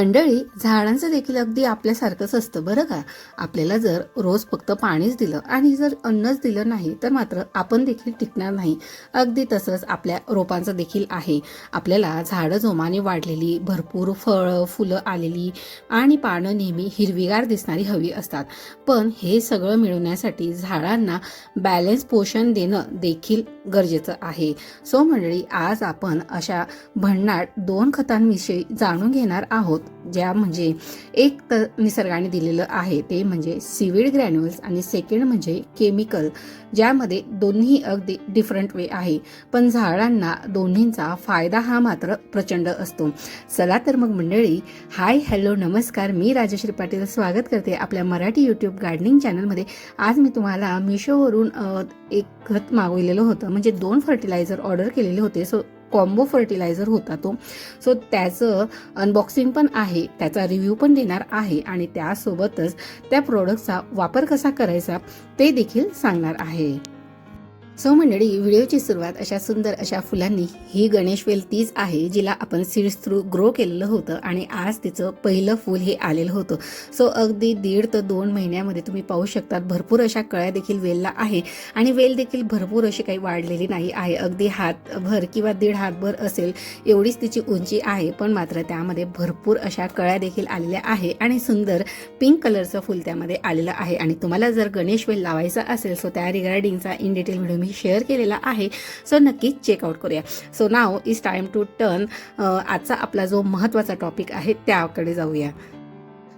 मंडळी झाडांचं देखील अगदी आपल्यासारखंच असतं बरं का? आपल्याला जर रोज फक्त पाणीच दिलं आणि जर अन्नच दिलं नाही तर मात्र आपण देखील टिकणार नाही. अगदी तसंच आपल्या रोपांचं देखील आहे. आपल्याला झाडं जोमाने वाढलेली भरपूर फळं फुलं आलेली आणि पानं नेहमी हिरवीगार दिसणारी हवी असतात. पण हे सगळं मिळवण्यासाठी झाडांना बॅलन्स पोषण देणं देखील गरजेचं आहे. सो मंडळी आज आपण अशा भन्नाट दोन खतांविषयी जाणून घेणार आहोत. ज्या म्हणजे एक तर निसर्गाने दिलेलं आहे ते म्हणजे सिविड ग्रॅन्युअल्स आणि सेकंड म्हणजे केमिकल ज्यामध्ये दोन्ही अगदी डिफरंट वे आहे. पण झाडांना दोन्हींचा फायदा हा मात्र प्रचंड असतो. चला तर मग मंडळी हाय हॅलो नमस्कार. मी राजश्री पाटील स्वागत करते आपल्या मराठी यूट्यूब गार्डनिंग चॅनलमध्ये आज मी तुम्हाला मिशोवरून एक खत मागविलेलं होतं. म्हणजे दोन फर्टिलायझर ऑर्डर केलेले होते. सो कॉम्बो फर्टिलायझर होता तो. सो त्याचं अनबॉक्सिंग पण आहे त्याचा रिव्ह्यू पण देणार आहे आणि त्यासोबतच त्या प्रोडक्टचा वापर कसा करायचा ते देखील सांगणार आहे. सो मंडळी व्हिडिओची सुरुवात अशा सुंदर अशा फुलांनी. ही गणेश वेल तीच आहे जिला आपण सीड्स थ्रू ग्रो केलेलं होतं आणि आज तिचं पहिलं फूल हे आलेलं होतं. सो अगदी दीड ते दोन महिन्यामध्ये तुम्ही पाहू शकतात भरपूर अशा कळ्या देखील वेलला आहे. आणि वेल देखील भरपूर अशी काही वाढलेली नाही आहे. अगदी हातभर किंवा दीड हातभर असेल एवढीच तिची उंची आहे पण मात्र त्यामध्ये भरपूर अशा कळ्या देखील आलेल्या आहे आणि सुंदर पिंक कलरचं फुल त्यामध्ये आलेलं आहे. आणि तुम्हाला जर गणेश वेल लावायचा असेल सो त्या रिगार्डिंगचा इन डिटेल व्हिडिओ मी शेअर केलेला आहे. सो नक्कीच चेकआउट करूया. So now is time to turn आजचा आपला जो महत्त्वाचा टॉपिक आहे त्याकडे जाऊया.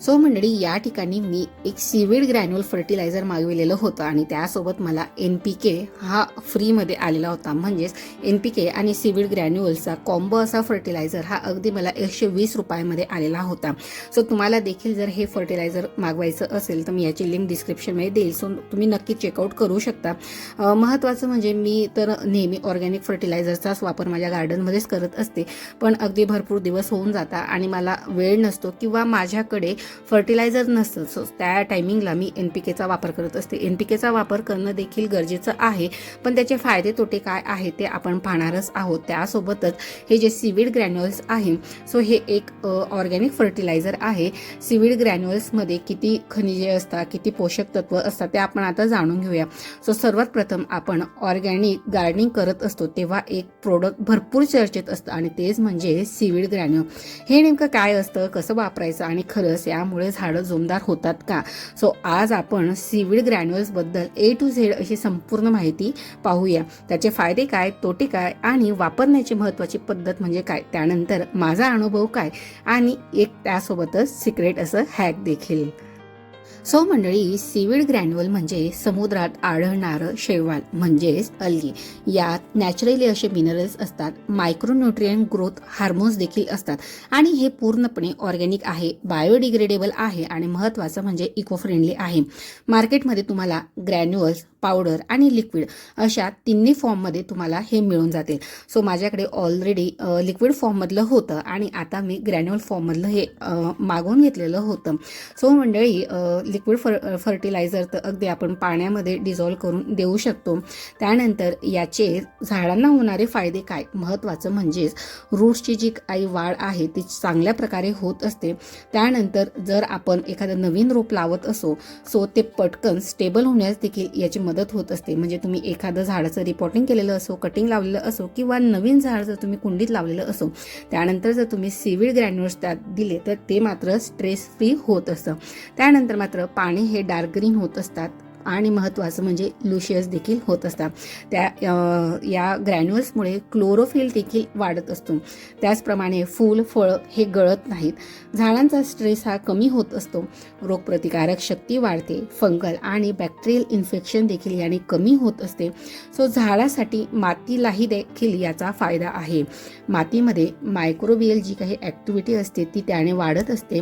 सो मंडळी या ठिकाणी मी एक सीवीड ग्रॅन्युअल फर्टिलायझर मागविलेलं होतं आणि त्यासोबत मला एन पी के हा फ्रीमध्ये आलेला होता. म्हणजेच एन पी के आणि सीवीड ग्रॅन्युअलचा कॉम्बो असा फर्टिलायझर हा अगदी मला एकशे वीस रुपयामध्ये आलेला होता. सो तुम्हाला देखील जर हे फर्टिलायझर मागवायचं असेल तर मी याची लिंक डिस्क्रिप्शनमध्ये देईल. सो तुम्ही नक्की चेकआउट करू शकता. महत्त्वाचं म्हणजे मी तर नेहमी ऑर्गॅनिक फर्टिलायझरचाच वापर माझ्या गार्डनमध्येच करत असते. पण अगदी भरपूर दिवस होऊन जाता आणि मला वेळ नसतो किंवा माझ्याकडे फर्टिलायझर नसतं. सो त्या टायमिंगला मी एन पी केचा वापर करत असते. एन पी केचा वापर करणं देखील गरजेचं आहे. पण त्याचे फायदे तोटे काय आहे ते आपण पाहणारच आहोत. त्यासोबतच हे जे सिविड ग्रॅन्युअल्स आहे सो हे एक ऑर्गॅनिक फर्टिलायझर आहे. सिविड ग्रॅन्युअल्समध्ये किती खनिजे असतात किती पोषक तत्व असतात ते आपण आता जाणून घेऊया. सो सर्वात प्रथम आपण ऑर्गॅनिक गार्डनिंग करत असतो तेव्हा एक प्रोडक्ट भरपूर चर्चेत असतं. आणि तेच म्हणजे सिविड ग्रॅन्युअल हे नेमकं काय असतं कसं वापरायचं आणि खरंच या त्यामुळे झाडं जोमदार होतात का? सो आज आपण सीविड ग्रॅन्युअल्सबद्दल ए टू झेड अशी संपूर्ण माहिती पाहूया. त्याचे फायदे काय तोटे काय आणि वापरण्याची महत्त्वाची पद्धत म्हणजे काय? त्यानंतर माझा अनुभव काय? आणि एक त्यासोबतच सिक्रेट असं हॅक देखील. सो मंडळी सीविड ग्रॅन्युअल म्हणजे समुद्रात आढळणारं शैवाल म्हणजेच अल्गी. यात नॅचरली असे मिनरल्स असतात मायक्रोन्युट्रियन ग्रोथ हार्मोन्स देखील असतात. आणि हे पूर्णपणे ऑर्गॅनिक आहे बायोडिग्रेडेबल आहे आणि महत्त्वाचं म्हणजे इको फ्रेंडली आहे मार्केटमध्ये तुम्हाला ग्रॅन्युअल्स पावडर आणि लिक्विड अशा तिन्ही फॉर्ममध्ये तुम्हाला हे मिळून जातील. सो माझ्याकडे ऑलरेडी लिक्विड फॉर्ममधलं होतं आणि आता मी ग्रॅन्युअल फॉर्ममधलं हे मागवून घेतलेलं होतं. सो मंडळी लिक्विड फर फर्टिलायझर तर अगदी आपण पाण्यामध्ये डिझॉल्व करून देऊ शकतो. त्यानंतर याचे झाडांना होणारे फायदे काय? महत्त्वाचं म्हणजेच रूट्सची जी काही वाढ आहे ती चांगल्या प्रकारे होत असते. त्यानंतर जर आपण एखादं नवीन रोप लावत असो सो ते पटकन स्टेबल होण्यास देखील याची मदत मदत होत असते. म्हणजे तुम्ही एखादं झाडाचं रिपोर्टिंग केलेलं असो कटिंग लावलेलं असो किंवा नवीन झाड जर तुम्ही कुंडीत लावलेलं असो त्यानंतर जर तुम्ही सिविड ग्रॅन्युअल्स त्यात दिले तर ते मात्र स्ट्रेस फ्री होत असतं. त्यानंतर मात्र पाणी हे डार्क ग्रीन होत असतात. आणि महत्त्वाचं म्हणजे लुशियस देखील होत असतात. त्या या ग्रॅन्युअल्समुळे क्लोरोफिल देखील वाढत असतो. त्याचप्रमाणे फूल फळं हे गळत नाहीत. झाडांचा स्ट्रेस हा कमी होत असतो. रोगप्रतिकारक शक्ती वाढते. फंगल आणि बॅक्टेरियल इन्फेक्शन देखील याने कमी होत असते. सो झाडासाठी मातीलाही देखील याचा फायदा आहे. मातीमध्ये मायक्रोबियल जी काही ॲक्टिव्हिटी असते ती त्याने वाढत असते.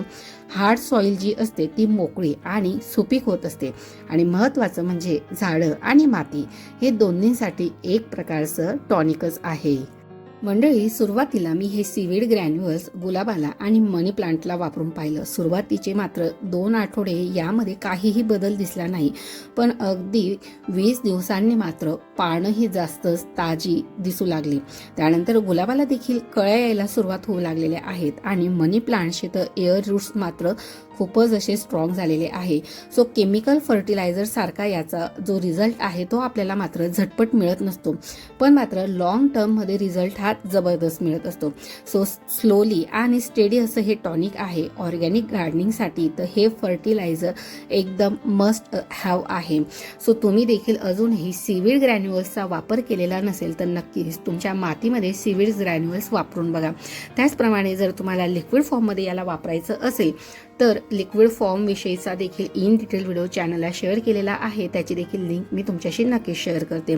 हार्ड सॉईल जी असते ती मोकळी आणि सुपीक होत असते. आणि महत्त्वाचं म्हणजे झाडं आणि माती हे दोन्हीसाठी एक प्रकारचं टॉनिकच आहे. मंडळी सुरुवातीला मी हे सीवीड ग्रॅन्युअल्स गुलाबाला आणि मनी प्लांटला वापरून पाहिलं. सुरुवातीचे मात्र दोन आठवडे यामध्ये काहीही बदल दिसला नाही. पण अगदी वीस दिवसांनी मात्र पानं ही जास्तच ताजी दिसू लागली. त्यानंतर गुलाबाला देखील कळ्या यायला सुरुवात होऊ लागलेल्या आहेत आणि मनी प्लांटचे तर एअर रूट्स मात्र खूपच असे स्ट्रॉंग झालेले आहे. सो केमिकल फर्टिलायझर सारखा याचा जो रिझल्ट आहे तो आपल्याला मात्र झटपट मिळत नसतो. पण मात्र लॉंग टर्ममध्ये रिझल्ट हा जबरदस्त मिळत असतो. सो स्लोली आणि स्टेडी असं हे टॉनिक आहे. ऑर्गॅनिक गार्डनिंगसाठी तर हे फर्टिलायझर एकदम मस्ट हॅव आहे. सो तुम्ही देखील अजूनही सीवीड ग्रॅन्युअल्सचा वापर केलेला नसेल तर नक्कीच तुमच्या मातीमध्ये सीवीड ग्रॅन्युअल्स वापरून बघा. त्याचप्रमाणे जर तुम्हाला लिक्विड फॉर्ममध्ये याला वापरायचं असेल तर लिक्विड फॉर्म विषयीचा देखील इन डिटेल व्हिडिओ चॅनलला शेअर केलेला आहे. त्याची देखील लिंक मी तुमच्याशी नक्कीच शेअर करते.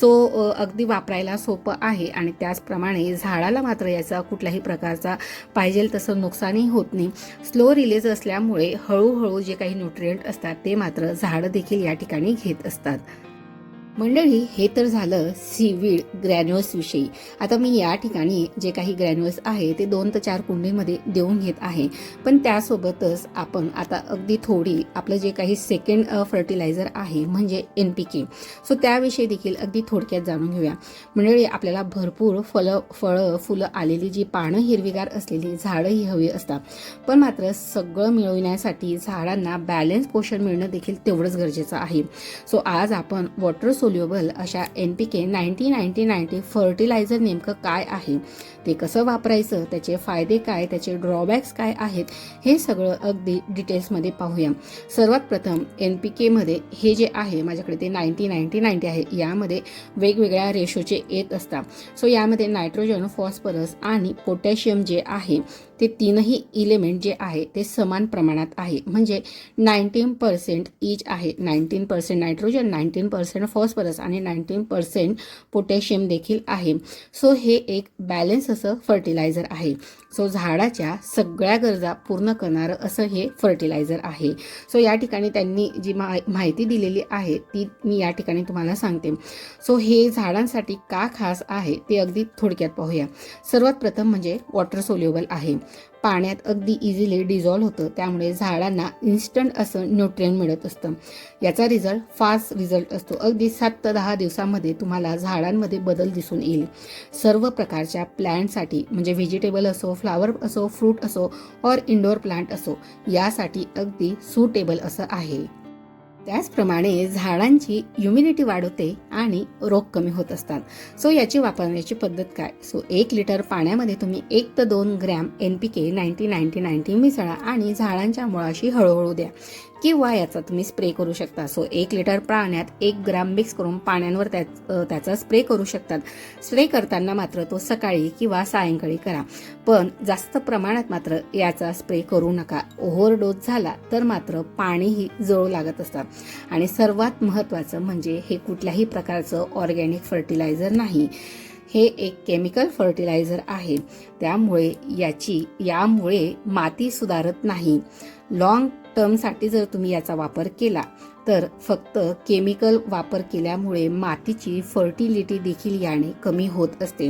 सो अगदी वापरायला सोपं आहे आणि त्याच त्याचप्रमाणे झाडाला मात्र याचा कुठल्याही प्रकारचा पाहिजे तसं नुकसानही होत नाही. स्लो रिलीज असल्यामुळे हळूहळू जे काही न्यूट्रियंट असतात ते मात्र झाडं देखील या ठिकाणी घेत असतात. मंडळी हे तर झालं सीवीड ग्रॅन्युअल्स विषयी आता मी या ठिकाणी जे काही ग्रॅन्युअल्स आहे ते दोन ते चार कुंडीमध्ये देऊन घेत आहे. पण त्यासोबतच आपण आता अगदी थोडी आपलं जे काही सेकंड फर्टिलायझर आहे म्हणजे एन पी के सो त्याविषयी देखील अगदी थोडक्यात जाणून घेऊया. मंडळी आपल्याला भरपूर फळं फळं फुलं आलेली जी पानं हिरवीगार असलेली झाडं ही हवी असतात. पण मात्र सगळं मिळविण्यासाठी झाडांना बॅलन्स पोषण मिळणं देखील तेवढंच गरजेचं आहे. सो आज आपण वॉटर सोल्युबल अशा N P K ninety ninety ninety fertiliser नेमकं काय आहे? ते कसं वापरायचं त्याचे फायदे काय त्याचे ड्रॉबॅक्स काय आहेत हे सगळं अगदी डिटेल्समध्ये पाहूया. सर्वात प्रथम एन पी केमध्ये हे जे आहे माझ्याकडे ते नाईन्टी नाईन्टी नाईन्टी आहे. यामध्ये वेगवेगळ्या रेशोचे येत असतात. सो यामध्ये नायट्रोजन फॉस्फरस आणि पोटॅशियम जे आहे ते तीनही इलेमेंट जे आहे ते समान प्रमाणात आहे. म्हणजे नाईन्टीन पर्सेंट ईच आहे. Nineteen percent nitrogen nineteen percent phosphorus आणि नाईन्टीन पर्सेंट पोटॅशियम देखील आहे. सो हे एक बॅलन्स असं फर्टिलायझर आहे. सो झाडाच्या सगळ्या गरजा पूर्ण करणारं असं हे फर्टिलायझर आहे. सो या ठिकाणी त्यांनी जी मा माहिती दिलेली आहे ती मी या ठिकाणी तुम्हाला सांगते. सो हे झाडांसाठी का खास आहे ते अगदी थोडक्यात पाहूया. सर्वात प्रथम म्हणजे वॉटर सोल्युबल आहे. पाण्यात अगदी इझिली डिझॉल्व्ह होतं. त्यामुळे झाडांना इन्स्टंट असं न्यूट्रिएंट मिळत असतं. याचा रिझल्ट फास्ट रिझल्ट असतो. अगदी सात ते दहा दिवसामध्ये तुम्हाला झाडांमध्ये बदल दिसून येईल. सर्व प्रकारच्या प्लॅन्टसाठी म्हणजे व्हेजिटेबल असो फ्लावर असो फ्रूट असो और इंडोर प्लांट असो यासाठी अगदी सुटेबल असं आहे. त्याचप्रमाणे झाडांची इम्युनिटी वाढवते आणि रोग कमी होत असतात. सो याची वापरण्याची पद्धत काय? सो एक लिटर पाण्यामध्ये तुम्ही एक ते दोन gram N P K ninety ninety ninety मिसळा आणि झाडांच्या मुळाशी हळूहळू द्या. किंवा याचा तुम्ही स्प्रे करू शकता. सो एक लिटर पाण्यात एक ग्राम मिक्स करून पाण्यावर त्या त्याचा स्प्रे करू शकतात. स्प्रे करताना मात्र तो सकाळी किंवा सायंकाळी करा. पण जास्त प्रमाणात मात्र याचा स्प्रे करू नका. ओव्हरडोस झाला तर मात्र पाणीही जळू लागत असतात. आणि सर्वात महत्त्वाचं म्हणजे हे कुठल्याही प्रकारचं ऑर्गॅनिक फर्टिलायझर नाही. हे एक केमिकल फर्टिलायझर आहे. त्यामुळे याची यामुळे माती सुधारत नाही. लॉंग टर्मसाठी जर तुम्ही याचा वापर केला तर फक्त केमिकल वापर केल्यामुळे मातीची फर्टिलिटी देखील याने कमी होत असते.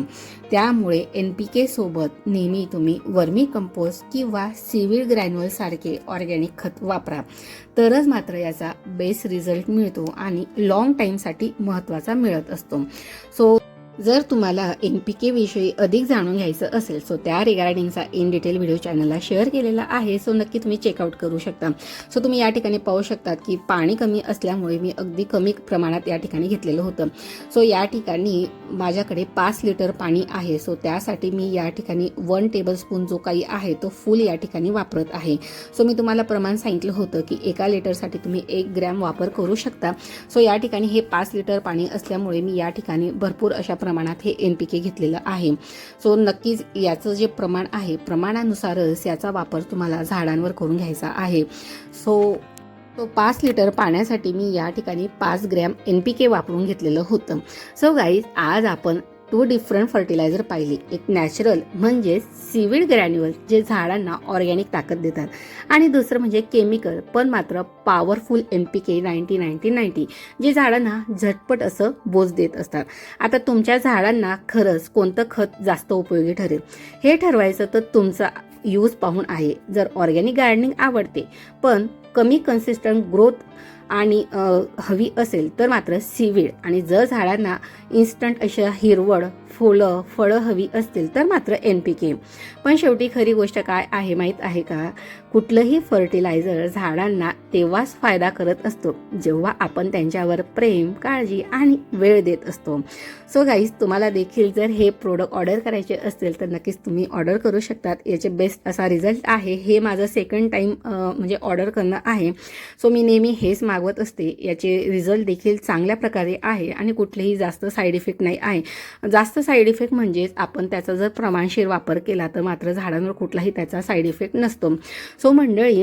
त्यामुळे एन पी के सोबत नेहमी तुम्ही वर्मी कंपोस्ट किंवा सिव्हिड ग्रॅन्युअलसारखे ऑर्गॅनिक खत वापरा. तरच मात्र याचा बेस्ट रिझल्ट मिळतो आणि लॉंग टाईमसाठी महत्त्वाचा मिळत असतो. सो जर तुम्हाला एन पी के विषयी अधिक जाणून घ्यायचं असेल सो त्या रिगार्डिंगचा इन डिटेल व्हिडिओ चॅनलला शेअर केलेला आहे सो नक्की तुम्ही चेकआउट करू शकता. सो तुम्ही या ठिकाणी पाहू शकतात की पाणी कमी असल्यामुळे मी अगदी कमी प्रमाणात या ठिकाणी घेतलेलं होतं. सो या ठिकाणी माझ्याकडे पाच लिटर पाणी आहे सो त्यासाठी मी या ठिकाणी वन टेबलस्पून जो काही आहे तो फुल या ठिकाणी वापरत आहे. सो मी तुम्हाला प्रमाण सांगितलं होतं की एका लिटरसाठी तुम्ही एक ग्रॅम वापर करू शकता. सो या ठिकाणी हे पाच लिटर पाणी असल्यामुळे मी या ठिकाणी भरपूर अशा प्रमाणात प्रमाणात हे एन पी के घेतलेलं आहे. सो नक्कीच याचं जे प्रमाण आहे प्रमाणानुसारच याचा वापर तुम्हाला झाडांवर करून घ्यायचा आहे. सो तो पाच लिटर पाण्यासाठी मी या ठिकाणी पाच ग्रॅम एन पी के वापरून घेतलेलं होतं. सो गाईज आज आपण टू डिफरंट फर्टिलायझर पाहिली. एक नॅचरल म्हणजे सीविड ग्रॅन्युअल जे झाडांना ऑर्गॅनिक ताकद देतात. आणि दुसरं म्हणजे केमिकल पण मात्र powerful M P K ninety ninety ninety जे झाडांना झटपट असं बोज देत असतात. आता तुमच्या झाडांना खरंच कोणतं खत जास्त उपयोगी ठरेल? हे ठरवायचं तर तुमचा यूज पाहून आहे. जर ऑर्गॅनिक गार्डनिंग आवडते पण कमी कन्सिस्टंट ग्रोथ आणि हवी असेल तर मात्र सीवीड. आणि जर झाडांना इन्स्टंट अशा हिरवळ फुलं फळं हवी असतील तर मात्र एन पी के पण शेवटी खरी गोष्ट काय आहे माहीत आहे का? कुठलंही फर्टिलायझर झाडांना तेव्हाच फायदा करत असतो जेव्हा आपण त्यांच्यावर प्रेम काळजी आणि वेळ देत असतो. सो गाईज तुम्हाला देखील जर हे प्रोडक्ट ऑर्डर करायचे असतील तर नक्कीच तुम्ही ऑर्डर करू शकतात. याचे बेस्ट असा रिझल्ट आहे. हे माझं सेकंड टाईम म्हणजे ऑर्डर करणं आहे. सो मी नेहमी हेच मागवत असते. याचे रिझल्ट देखील चांगल्या प्रकारे आहे आणि कुठलेही जास्त साईड इफेक्ट नाही आहे. जास्त साईड इफेक्ट म्हणजेच आपण त्याचा जर प्रमाणशीर वापर केला तर मात्र झाडांवर कुठलाही त्याचा साईड इफेक्ट नसतो. सो मंडळी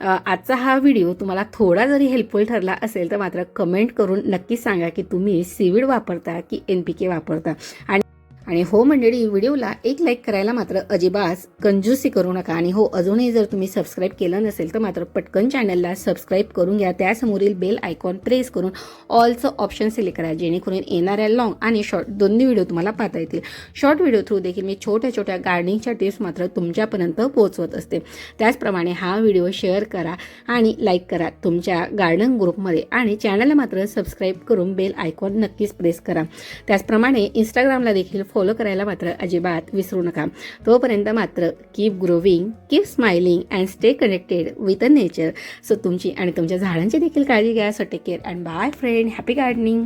आजचा हा व्हिडिओ तुम्हाला थोडा जरी हेल्पफुल ठरला असेल तर मात्र कमेंट करून नक्कीच सांगा की तुम्ही सीविड वापरता की एन पी के वापरता? आणि आणि हो मंडळी व्हिडिओला एक लाईक करायला मात्र अजिबात कंजूसी करू नका. आणि हो अजूनही जर तुम्ही सबस्क्राईब केलं नसेल तर मात्र पटकन चॅनलला सबस्क्राईब करून घ्या. त्यासमोरील बेल आयकॉन प्रेस करून ऑलचं ऑप्शन सिलेक्ट करा. जेणेकरून येणाऱ्या लॉंग आणि शॉर्ट दोन्ही व्हिडिओ तुम्हाला पाहता येतील. शॉर्ट व्हिडिओ थ्रू देखील मी छोट्या छोट्या गार्डनिंगच्या टिप्स मात्र तुमच्यापर्यंत पोहोचवत असते. त्याचप्रमाणे हा व्हिडिओ शेअर करा आणि लाईक करा तुमच्या गार्डन ग्रुपमध्ये आणि चॅनलला मात्र सबस्क्राईब करून बेल आयकॉन नक्कीच प्रेस करा. त्याचप्रमाणे इंस्टाग्रामला देखील फॉलो करायला मात्र अजिबात विसरू नका. तोपर्यंत मात्र keep growing keep smiling and stay connected with a nature so तुमची आणि तुमच्या झाडांची देखील काळजी घ्या. So take care and bye friend happy gardening